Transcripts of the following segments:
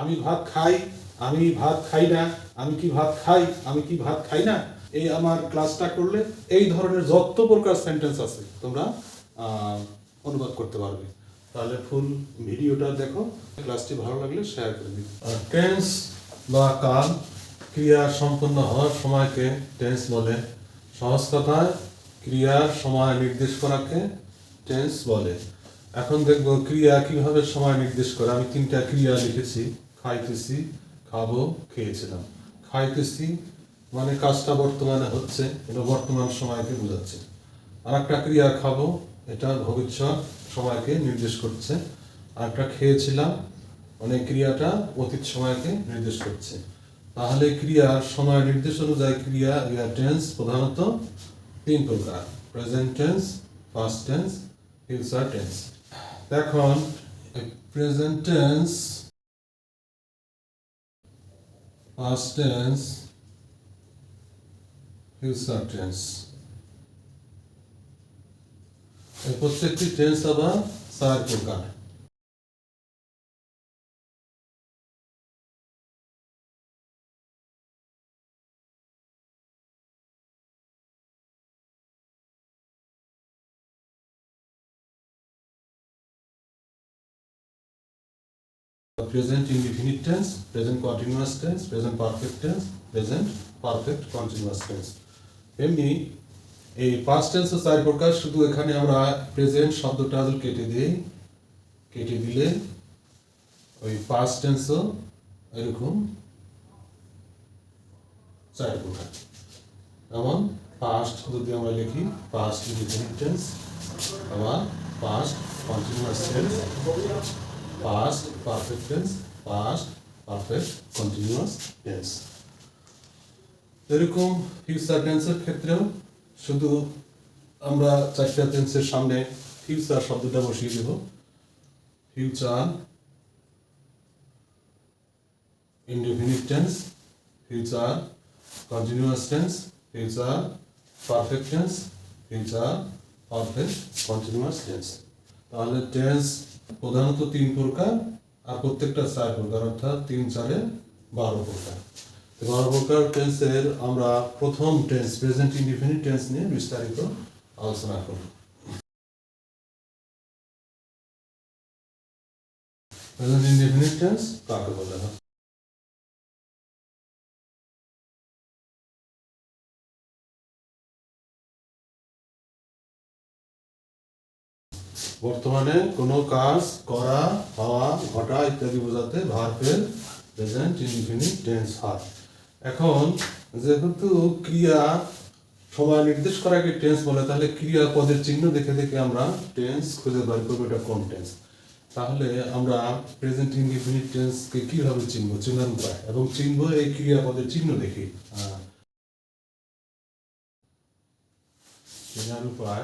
আমি ভাত খাই, আমি ভাত খাই না, আমি কি ভাত খাই, আমি কি ভাত খাই না? এই আমার ক্লাসটা করলে এই ধরনের যত প্রকার সেন্টেন্স আছে, তোমরা অনুবাদ করতে পারবে। তাহলে ফুল ভিডিওটা দেখো, ক্লাসটি ভালো লাগলে শেয়ার করে দিবে টেন্স বা কাল ক্রিয়া সম্পন্ন হওয়ার সময়কে টেন্স বলে। সহজ কথায় ক্রিয়ার সময় নির্দেশ করাকে টেন্স বলে। এখন দেখব ক্রিয়া কীভাবে সময় নির্দেশ করে। আমি তিনটা ক্রিয়া লিখেছি। খাইতেছি খাব খেয়েছিলাম খাইতেছি মানে কাজটা বর্তমানে হচ্ছে, এটা বর্তমান সময়কে বোঝাচ্ছে। আর একটা ক্রিয়া খাব এটা ভবিষ্যৎ সময়কে নির্দেশ করছে। আর একটা খেয়েছিলাম মানে ক্রিয়াটা অতীত সময়কে নির্দেশ করছে। তাহলে ক্রিয়ার সময় নির্দেশ অনুযায়ী ক্রিয়া ক্রিয়া টেন্স প্রধানত তিন প্রকার। Present tense past tense future tense এখন present tense past tense future tense এই প্রত্যেকটি টেন্স আবার চার প্রকার। Present indefinite tense, present continuous tense, present perfect tense, present perfect continuous tense. এমনি এই পাস্ট টেন্স চার প্রকার শুধু এখানে আমরা প্রেজেন্ট শব্দটা কেটে দিই কেটে দিলে ওই পাস্ট টেন্সও এরকম চার প্রকার যেমন পাস্ট যদি আমরা লিখি পাস্ট ইনডিফিনিট টেন্স আবার past continuous tense past, perfect tense, past, perfect, continuous tense. এরকম ফিউচার টেন্সের ক্ষেত্রেও শুধু আমরা চারটা টেন্সের সামনে ফিউচার শব্দটা বসিয়ে দেব। Future indefinite tense future continuous tense future perfect tense future perfect continuous tense তাহলে টেন্স প্রধানত তিন প্রকার আর প্রত্যেকটা চার প্রকার, অর্থাৎ তিন চারে বারো প্রকার। বারো প্রকার টেন্সের আমরা প্রথম টেন্স প্রেজেন্ট ইনডিফিনিট টেন্স নিয়ে বিস্তারিত আলোচনা করব। প্রেজেন্ট ইনডিফিনিট টেন্স কাকে বলে? হয় বর্তমানে কোনো কাজ করা হওয়া ঘটা ইত্যাদি বোঝাতে ভার্বের প্রেজেন্ট ইনফিনিট টেন্স হয় এখন যেহেতু ক্রিয়া সময় নির্দেশ করাকে টেন্স বলে তাহলে ক্রিয়া পদের চিহ্ন দেখে দেখে আমরা টেন্স খুঁজে বার করব এটা কোন টেন্স? তাহলে আমরা প্রেজেন্ট ইনডিফিনিট টেন্সকে কীভাবে চিনব চিনার উপায় এবং চিনব এই ক্রিয়া পদের চিহ্ন দেখে। আহ, উপায়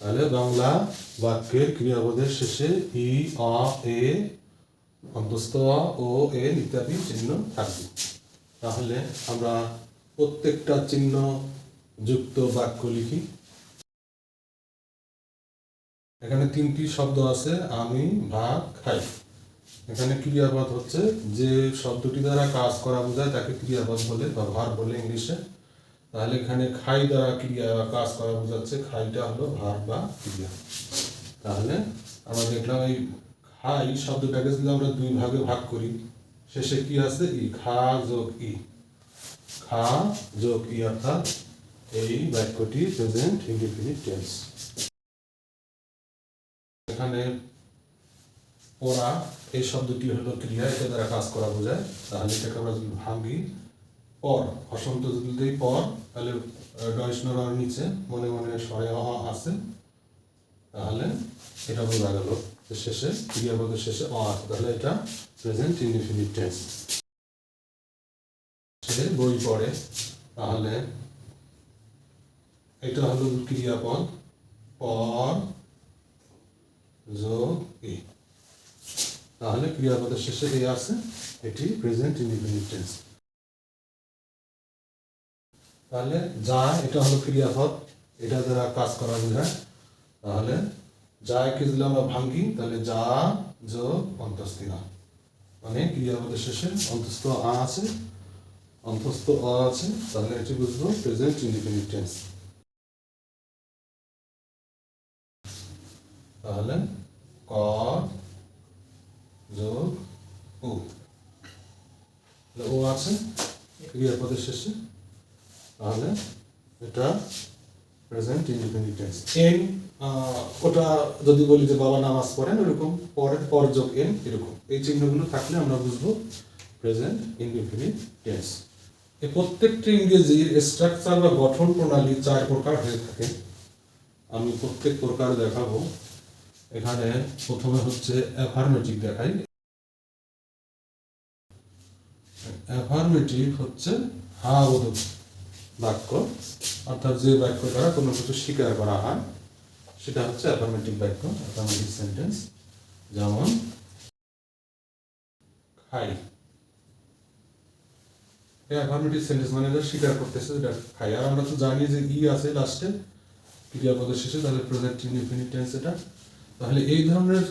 তাহলে বাংলা বাক্যের ক্রিয়াপদের শেষে ই অ এ, অন্তস্থ ও, এ ইত্যাদি চিহ্ন থাকবে। তাহলে আমরা প্রত্যেকটা চিহ্ন যুক্ত বাক্য লিখি। এখানে তিনটি শব্দ আছে, আমি ভাত খাই। এখানে ক্রিয়াপদ হচ্ছে যে শব্দটি দ্বারা কাজ করা বোঝায় তাকে ক্রিয়াপদ বলে বা ভার বলে ইংলিশে। তাহলে এখানে খাই দ্বারা ক্রিয়া বা কাজ করা বোঝাচ্ছে, খাইটা হলো ভার বা ক্রিয়া। তাহলে আমরা দেখলাম এই খাই শব্দটাকে যদি আমরা দুই ভাগে ভাগ করি, শেষে কি আছে ই, খা যোগ ই। খা যোগ ই অর্থাৎ এই বাক্যটি প্রেজেন্ট ইনডিফিনিট টেন্স এখানে পড়া এই শব্দটি হলো ক্রিয়া, এটা দ্বারা কাজ করা বোঝায়। তাহলে এটাকে আমরা যদি ভাঙি পর হসন্ত যদি পর, তাহলে ডয়সনর নিচে, মনে মনে স্বরে অ আছে তাহলে, এটা বোঝা গেল শেষে ক্রিয়াপদের শেষে অ আছে। তাহলে এটা প্রেজেন্ট ইনডিফিনিট টেন্স সে বই পড়ে, তাহলে, এটা হলো ক্রিয়াপদ পর, যোগ, এ। তাহলে ক্রিয়াপদের শেষে এ আছে, এটি প্রেজেন্ট ইনডিফিনিট টেন্স তাহলে যা, এটা হলো ক্রিয়াপদ। এটা দ্বারা কাজ করা বোঝায়। তাহলে যাকে যদি আমরা ভাঙ্গি, তাহলে যা যোগ অন্তস্থিরা মানে ক্রিয়াপদের শেষে অন্তস্থ আ আছে, অন্তস্থ অ আছে। তাহলে এটি বুঝব প্রেজেন্ট ইন্ডিপেন্ডেন্ট টেন্স তাহলে ক যোগ তাহলে ও আছে, ক্রিয়াপদের শেষে তাহলে এটা প্রেজেন্ট ইন্ডিপেন্ডেন্ট টেন্স এন ওটা যদি বলি যে বাবা নামাজ পড়েন, ওরকম পরের পর যোগ এন এরকম। এই চিহ্নগুলো থাকলে আমরা বুঝব প্রেজেন্ট ইন্ডিপেন্ডেন্ট টেন্স এই প্রত্যেকটি ইংরেজির স্ট্রাকচার বা গঠন প্রণালী চার প্রকার হয়ে থাকে। আমি প্রত্যেক প্রকার দেখাবো। এখানে প্রথমে হচ্ছে অ্যাফার্মেটিভ দেখাই। অ্যাফার্মেটিভ হচ্ছে হা বোধক বাক্য, অর্থাৎ যে বাক্য দ্বারা কোনো কিছু স্বীকার করা হয়, সেটা হচ্ছে অ্যাফার্মেটিভ বাক্য অ্যাফার্মেটিভ সেন্টেন্স যেমন, খাই। অ্যাফার্মেটিভ সেন্টেন্স মানে এটা স্বীকার করতেছে, যেটা খাই। আর আমরা তো জানি যে ই আছে লাস্টে ক্রিয়াপদের শেষে, তাহলে প্রেজেন্ট ইনডিফিনিট টেন্স এটা। তাহলে এই ধরনের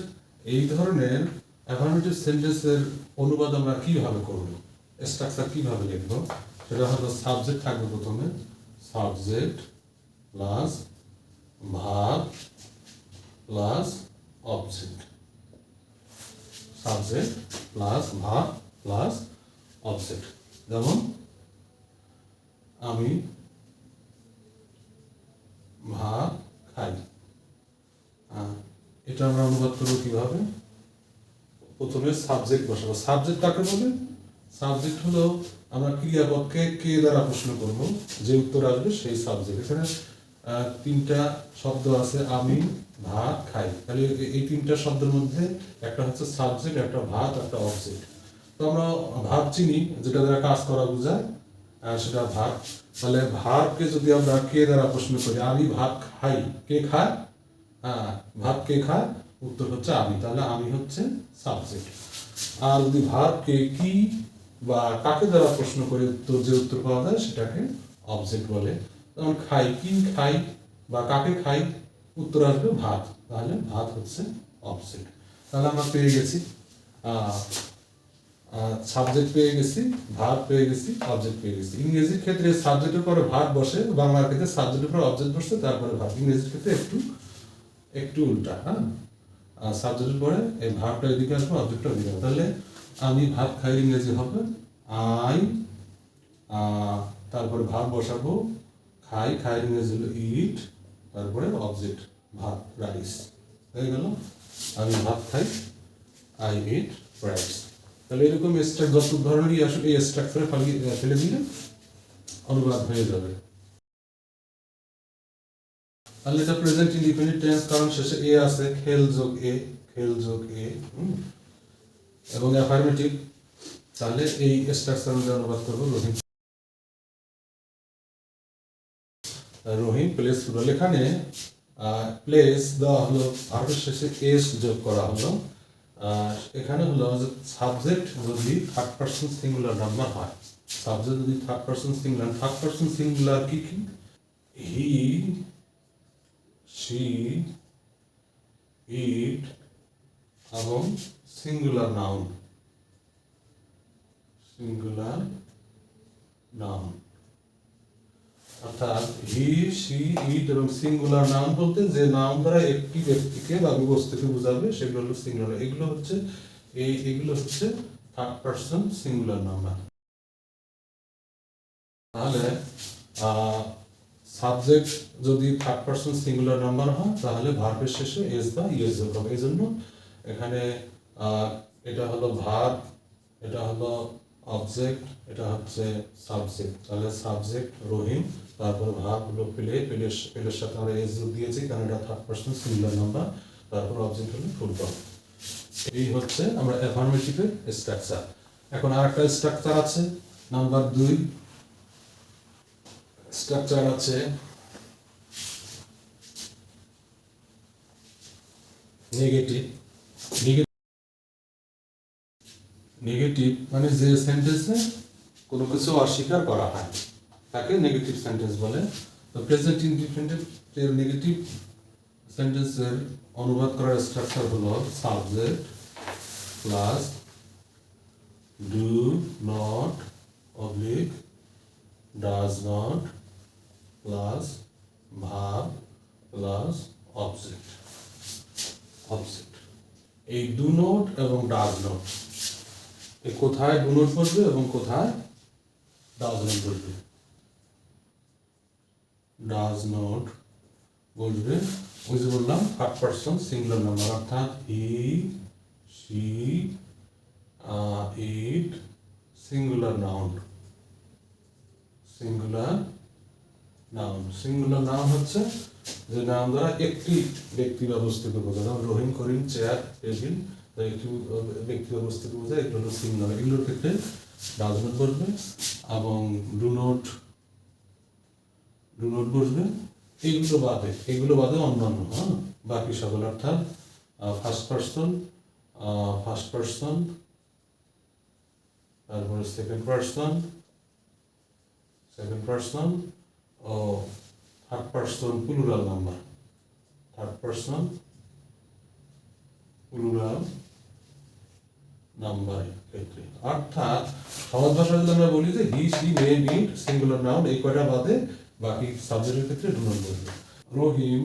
এই ধরনের অ্যাফার্মেটিভ সেন্টেন্সের অনুবাদ আমরা কীভাবে করব? স্ট্রাকচার কীভাবে লিখব? সেটা হলো সাবজেক্ট থাকবে প্রথমে। Subject plus verb plus object subject plus verb plus object যেমন, আমি ভাত খাই। এটা আমরা অনুবাদ করব কীভাবে? প্রথমে সাবজেক্ট বসাবো। সাবজেক্ট কাকে বলে? সাবজেক্ট হলো আমরা ক্রিয়াপদকে কে দ্বারা প্রশ্ন করব? যে উত্তর আসবে সেই সাবজেক্ট এখানে তিনটা শব্দ আছে আমি ভাত, খাই। তাহলে এই তিনটা শব্দের মধ্যে একটা হচ্ছে সাবজেক্ট একটা ভাত, একটা অবজেক্ট তো আমরা ভাব চিনি, যেটা দ্বারা কাজ করা বোঝায় সেটা ভাত। তাহলে ভাতকে যদি আমরা কে দ্বারা প্রশ্ন করি? আমি ভাত খাই। কে খায়? হ্যাঁ ভাত কে খায়? উত্তর হচ্ছে আমি। তাহলে আমি হচ্ছে সাবজেক্ট আর যদি ভাতকে কি বা কাকে দ্বারা প্রশ্ন করে উত্তর যে উত্তর পাওয়া যায় সেটাকে অবজেক্ট বলে। যেমন খাই, কি খাই বা কাকে খাই? উত্তর আসবে ভাত। তাহলে ভাত হচ্ছে অবজেক্ট তাহলে আমরা পেয়ে গেছি সাবজেক্ট পেয়ে গেছি ভাব পেয়ে গেছি অবজেক্ট পেয়ে গেছি। ইংরেজির ক্ষেত্রে সাবজেক্টের পরে ভাব বসে, বাংলার ক্ষেত্রে সাবজেক্টের পরে অবজেক্ট বসে তারপরে ভাব ইংরেজির ক্ষেত্রে একটু একটু উল্টা হ্যাঁ? সাবজেক্টের পরে এই ভাবটা এদিকে আসবে অবজেক্টটা ওদিকে তাহলে আমি ভাত খাই ইংরেজি হবে, আই তারপরে ভাব বসাবো, খাই খাই ইংরেজি হলো ইট তারপরে অবজেক্ট ভাত রাইস হয়ে গেল। আমি ভাত খাই আই ইট রাইস তাহলে এরকম স্ট্রাক যত ধরনেরই আসুক, এই স্ট্রাকচারে ফেলে দিলে অনুবাদ হয়ে যাবে। তাহলে এটা প্রেজেন্ট ইন্ডিপেন্ডেন্ট টেন্স কারণ শেষে এ আছে, খেল যোগ এ খেল যোগ এ হুম। এবং অ্যাফার্মেটিভ তাহলে এই স্ট্রাকচার অনুযায়ী অনুবাদ করব রহিম। রহিম প্লেস প্লুরাল এখানে প্লেস দেওয়া হলো ভার্বের শেষে এস যোগ করা হলো। এখানে হলো সাবজেক্ট যদি থার্ড পার্সন সিঙ্গুলার নাম্বার হয় সাবজেক্ট যদি third person singular third person singular কি কি? হি she, it এবং সিঙ্গুলার নাউন সিঙ্গুলার নাউন অর্থাৎ হি সি ইট এবং সিঙ্গুলার নাউন বলতে যে নাউন দ্বারা একটি ব্যক্তিকে বা বস্তুকে বোঝাবে, সেগুলো হলো সিঙ্গুলার এগুলো হচ্ছে, এই, এগুলো হচ্ছে থার্ড পার্সন সিঙ্গুলার নাম্বার তাহলে সাবজেক্ট যদি থার্ড পার্সন সিঙ্গুলার নাম্বার হয়, তাহলে ভার্বের শেষে এস বা ইয়েস যোগ হবে এই জন্য এখানে আহ, এটা হলো ভার্ব এটা হলো অবজেক্ট এটা হচ্ছে সাবজেক্ট তাহলে সাবজেক্ট রহিম তারপর ভার্ব হলো প্লে প্লের সাথে আমরা এস যোগ দিয়েছি কারণ এটা থার্ড পার্সন সিঙ্গুলার নাম্বার তারপর অবজেক্ট হলো ফুটবল এই হচ্ছে আমরা অ্যাফার্মেটিভের স্ট্রাকচার এখন আর একটা স্ট্রাকচার আছে নাম্বার দুই। স্ট্রাকচার আছে নেগেটিভ নেগেটিভ মানে যে সেন্টেন্সে কোনো কিছু অস্বীকার করা হয় তাকে নেগেটিভ সেন্টেন্স বলে। তো প্রেজেন্ট ইনডিফিনিটিভ এর নেগেটিভ সেন্টেন্সের অনুবাদ করার স্ট্রাকচার হলো subject plus do not oblique does not plus verb plus object object এই ডু নোট এবং ডাজ নোট কোথায় নোট বসবে এবং কোথায় ডাজ নোট বসবে? ডাজ নোট বসবে। ওই যে বললাম থার্ড পার্সন সিঙ্গুলার নাম্বার অর্থাৎ he she it singular noun singular noun singular noun হচ্ছে যে নাম দ্বারা একটি ব্যক্তি বা বস্তুকে বোঝায় যেমন রহিম, করিম, চেয়ার, টেবিল একটি ব্যক্তি বস্তুকে বোঝায় এগুলো হলো সিঙ্গুলার এগুলোর ক্ষেত্রে ডাজনোট বসবে এবং ডু নোট ডু নোট বসবে। এগুলো বাদে এগুলো বাদে অন্যান্য হ্যাঁ? বাকি সকল অর্থাৎ ফার্স্ট পার্সন ফার্স্ট পার্সন তারপরে সেকেন্ড পার্সন সেকেন্ড পার্সন ও third person plural number third person plural number ক্ষেত্রে অর্থাৎ যদি আমরা বলি যে he she me singular noun এই কয়টা বাদে বাকি সাবজেক্টের ক্ষেত্রে রহিম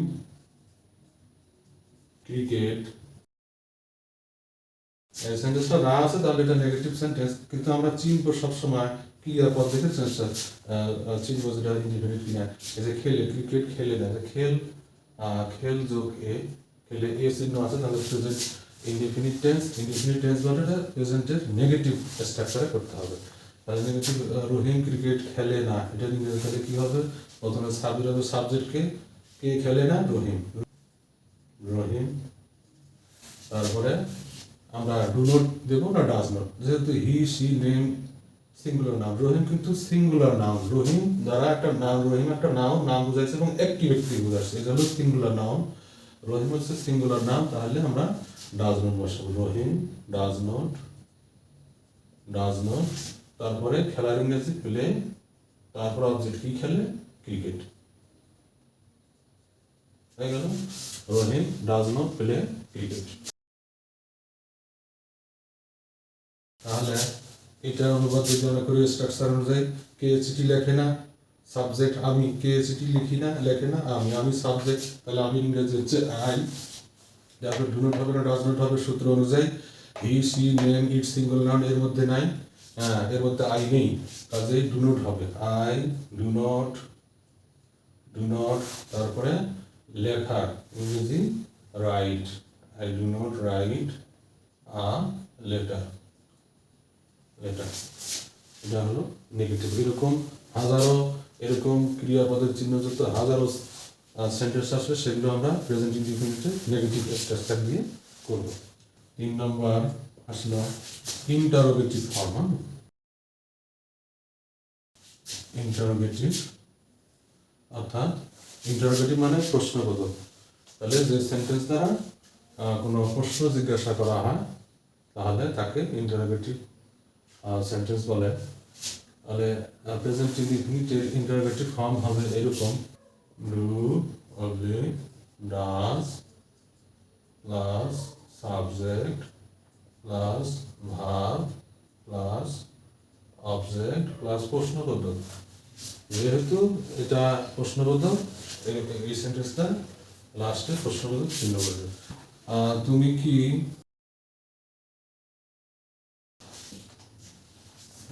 ক্রিকেট সেন্টেন্সটা না আছে, তাহলে এটা নেগেটিভ সেন্টেন্স কিন্তু আমরা চিনবো সবসময় ক্লিয়ার পদ দেখে সেন্সটা চিনবো যেটা ইন্ডিপেন্ডেন্ট কিনা। এই যে খেলে ক্রিকেট খেলে না খেল খেল যোগ এ, খেলে এ চিহ্ন আছে, তাহলে present indefinite tense indefinite tense মানে এটা প্রেজেন্টের নেগেটিভ স্ট্রাকচারে করতে হবে। তাহলে নেগেটিভ রহিম ক্রিকেট খেলে না, এটা ইংরেজি তাহলে কি হবে? প্রথমে সাবজেক্ট হবে সাবজেক্টকে কে খেলে না? রহিম রহিম তারপরে আমরা ডু নোট দেবো না ডাজ নোট যেহেতু হি সি নেম সিঙ্গুলার নাম রহিম কিন্তু সিঙ্গুলার নাম রহিম দ্বারা একটা নাম রহিম একটা নাম নাম বোঝাইছে এবং একটি ব্যক্তি বোঝাচ্ছে। এটা হলো সিঙ্গুলার নাম রহিম হচ্ছে সিঙ্গুলার নাম, তাহলে আমরা ডাজ নোট বসাবো। Rahim does not does not তারপরে খেলার ইংরেজি প্লে তারপর অবজেক্ট কি খেলে? ক্রিকেট হয়ে গেল। Rahim does not play cricket তাহলে এটা অনুবাদ যদি আমরা করি স্ট্রাকচার অনুযায়ী কে চিঠি লেখে না সাবজেক্ট আমি কে চিঠি লিখি না, লেখে না, আমি আমি সাবজেক্ট তাহলে আমি ইংরেজি হচ্ছে আই তারপর ডু নট হবে না ডাজ নট হবে সূত্র অনুযায়ী he she name it single noun এর মধ্যে নাই হ্যাঁ এর মধ্যে আই নেই, কাজেই ডু নট হবে I do not do not তারপরে লেখা, ইংরেজি write I do not write a letter letter এটা হলো নেগেটিভ এরকম হাজারো এরকম ক্রিয়াপদের চিহ্নযুক্ত হাজারো সেন্টেন্স আসবে, সেগুলো আমরা প্রেজেন্ট ইনডিফিনিটে নেগেটিভ স্ট্রাকচার দিয়ে করব। তিন নম্বর আসলো ইন্টারোগেটিভ ফর্ম ইন্টারোগেটিভ অর্থাৎ ইন্টারোগেটিভ মানে প্রশ্নবোধক। তাহলে যে সেন্টেন্স দ্বারা কোনো প্রশ্ন জিজ্ঞাসা করা হয়, তাহলে তাকে ইন্টারোগেটিভ সেন্টেন্স বলে। তাহলে প্রেজেন্ট ইনডিফিনিটের ইন্টারোগেটিভ ফর্ম হবে এরকম do oblique does plus subject plus verb plus object plus প্রশ্নবোধক। যেহেতু এটা প্রশ্নবোধক, এই সেন্টেন্সটা লাস্টে প্রশ্নবোধক চিহ্ন করবে তুমি কি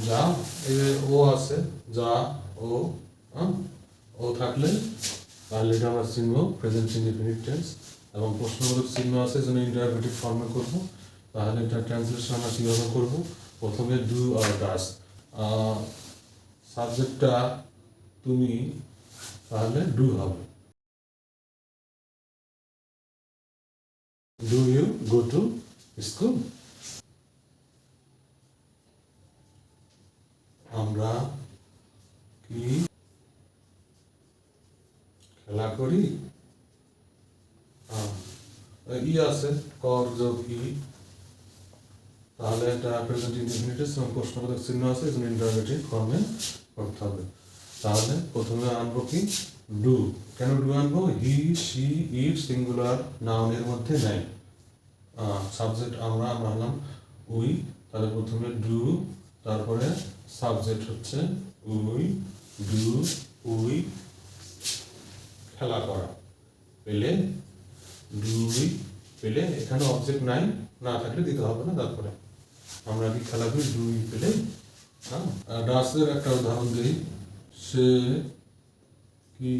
যা ও আছে, যা, ও ও থাকলে তাহলে এটা আমরা চিহ্ন প্রেজেন্ট ইনডিফিনিট টেন্স এবং প্রশ্নবোধক চিহ্ন আছে, যেন ইন্টারভেটিভ ফর্মে করব, তাহলে এটা ট্রান্সলেশন আমরা কীভাবে করব? প্রথমে ডু আর ডাস সাবজেক্টটা তুমি তাহলে ডু হবে। Do you go to school আমরা কি খেলা করি? ই আছে, কর তাহলে প্রশ্নবোধক চিহ্ন আছে ফর্মে করতে হবে। তাহলে প্রথমে আনব কি? ডু। কেন ডু আনব? হি সি ইট সিঙ্গুলার নাউনের মধ্যে নেই। সাবজেক্ট আমরা আমরা হলাম উই। তাহলে প্রথমে ডু তারপরে সাবজেক্ট হচ্ছে উই, ডু, উই, খেলা করা। পেলে দুই পেলে এখানে অবজেক্ট নাই, না থাকলে দিতে হবে না তারপরে। আমরা কি খেলা করি দুই পেলে হ্যাঁ? ডাসের একটা উদাহরণ দিই। সে কি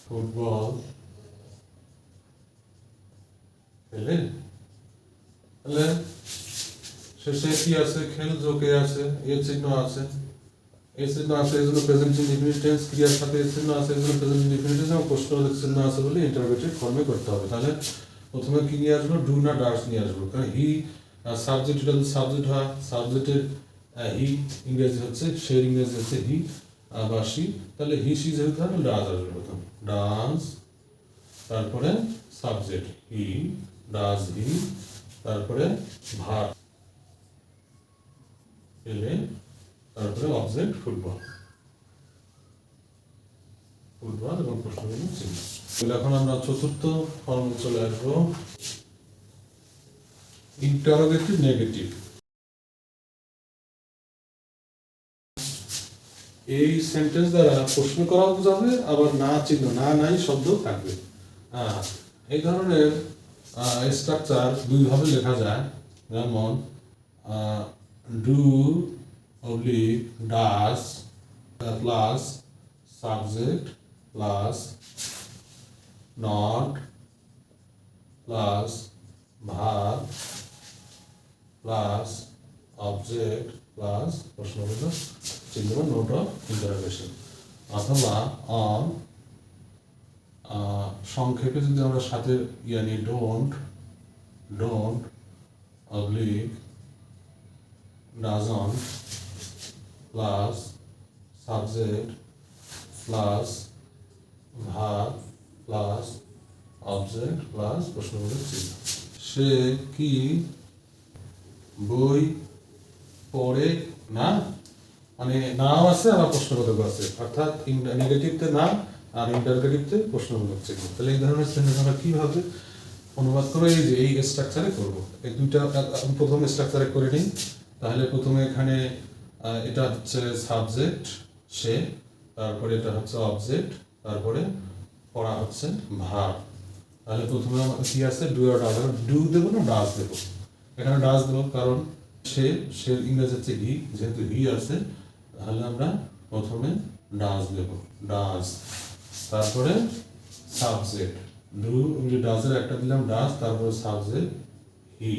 ফুটবল পেলে তাহলে শেষে কি আছে, খেল যোগে আছে, এ চিহ্ন আছে। এই চিহ্ন আছে এই জন্য প্রেজেন্ট ইনডিফিনিট ক্রিয়ার সাথে এই চিহ্ন আছে এই জন্য প্রেজেন্ট ইনডিফিনিট টেন্স এবং প্রশ্নবোধক চিহ্ন আছে বলে ইন্টারোগেটিভ ফর্মে করতে হবে। তাহলে প্রথমে কি নিয়ে আসব? ডু না ডাস নিয়ে আসব। কারণ হি সাবজেক্ট যদি সাবজেক্ট হয় সাবজেক্টের হি ইংরেজি হচ্ছে, সে ইংরেজি হচ্ছে হি বা সি তাহলে হি সি যেহেতু হবে ডাস আসবে প্রথম। ডান্স তারপরে সাবজেক্ট হি ডাস হি তারপরে ভার এলে তারপরে অবজেক্ট ফুটবল ফুটবল এবং প্রশ্নগুলো চিহ্ন এখন আমরা চতুর্থ ফর্মে চলে আসব ইন্টারোগেটিভ নেগেটিভ এই সেন্টেন্স দ্বারা প্রশ্ন করা যাবে আবার না চিহ্ন না নাই শব্দ থাকবে এই ধরনের স্ট্রাকচার দুইভাবে লেখা যায় যেমন do oblique does plus subject plus not plus verb plus object plus প্রশ্নবোধক চিহ্ন, নোট অফ ইন্টারোগেশন অথবা অন সংক্ষেপে যদি আমরা সাথে ইয়ে নিই don't don't oblique doesn't plus subject plus verb plus object plus প্রশ্নবোধক চিহ্ন। সে কি বই পড়ে না? মানে নাও আছে আবার প্রশ্নবোধক আছে। অর্থাৎ নেগেটিভতে না, আর ইন্টারগেটিভতে প্রশ্নবোধক চিহ্ন। তাহলে এই ধরনের চিহ্ন আমরা কীভাবে অনুবাদ করে এই যে, এই স্ট্রাকচারে করব। এই দুইটা আমি প্রথম স্ট্রাকচারে করে নিই। তাহলে প্রথমে এখানে এটা হচ্ছে সাবজেক্ট সে, তারপরে এটা হচ্ছে অবজেক্ট তারপরে পড়া হচ্ছে ভার তাহলে প্রথমে কি আছে? ডু আর ডাস ডু দেবো না ডাস দেবো? এখানে ডাস দেবো, কারণ সে সে ইংরেজি হচ্ছে হি যেহেতু হি আছে, তাহলে আমরা প্রথমে ডাস দেবো। ডাস তারপরে সাবজেক্ট ডু ডাসের একটা দিলাম ডাস তারপরে সাবজেক্ট হি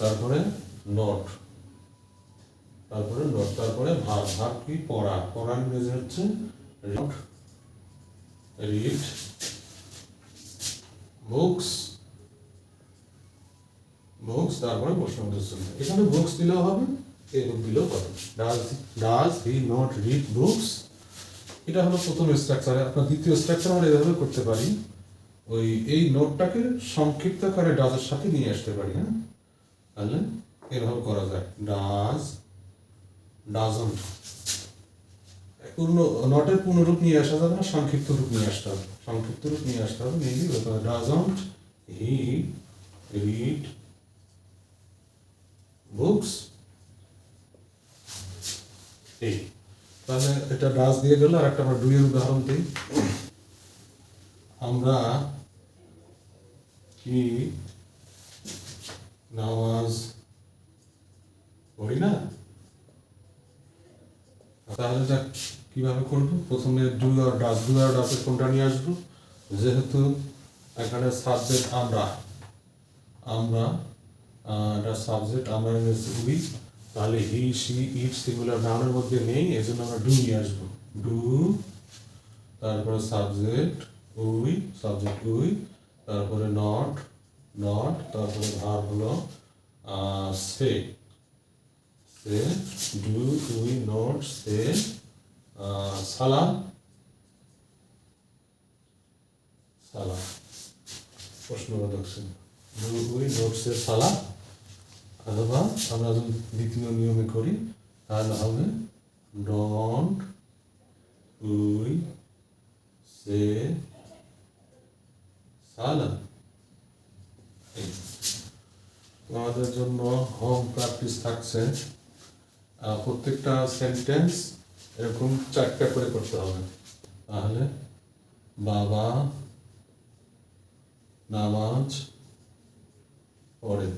তারপরে নোট তারপরে নোট তারপরে ভাব ভাব কি? পড়া। পড়ার ইংরেজি হচ্ছে রিড বুকস বুকস তারপরে প্রশ্নবোধক চিহ্ন এখানে বুকস দিলেও হবে, এরকম দিলেও হবে। Does does he not read books এটা হলো প্রথম স্ট্রাকচার আপনার দ্বিতীয় স্ট্রাকচার আমরা এভাবে করতে পারি। ওই, এই নোটটাকে সংক্ষিপ্ত করে ডাজের সাথে নিয়ে আসতে পারি হ্যাঁ? তাহলে এভাবে করা যায়। ডাজ ডাজন্ট পূর্ণ নটের নিয়ে আসা যাবে না সংক্ষিপ্ত রূপ নিয়ে আসতে হবে। সংক্ষিপ্ত রূপ নিয়ে আসতে হবে গিয়ে ডাজন্ট হি রিড বুকস এই তাহলে এটা ডাজ দিয়ে গেল, আর একটা আমরা ডুয়ের উদাহরণ দিই। আমরা কি নামাজ পড়ি না? তাহলে এটা কীভাবে করব? প্রথমে ডু আর ডাস ডু আর ডাসের কোনটা নিয়ে আসব? যেহেতু এখানে সাবজেক্ট আমরা আমরা এটা সাবজেক্ট আমরা উই তাহলে হি সি ইট সিঙ্গুলার নাউনের মধ্যে নেই এই জন্য আমরা ডু নিয়ে আসব। ডু তারপরে সাবজেক্ট উই সাবজেক্ট উই তারপরে নট নট তারপরে ভার হলো say say do we not say সালাম সালাম প্রশ্নবোধক চিহ্ন ডু উই নট সে অথবা আমরা যদি দ্বিতীয় নিয়মে করি, তাহলে হবে ডন্ট তুই সে সালাম এই। তোমাদের জন্য হোম প্র্যাকটিস থাকছে। প্রত্যেকটা সেন্টেন্স এরকম চারটা করে করতে হবে। তাহলে বাবা নামাজ পড়ে।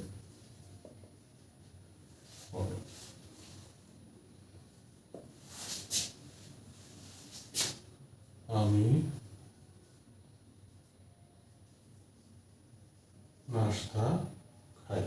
আমি নাস্তা খাই।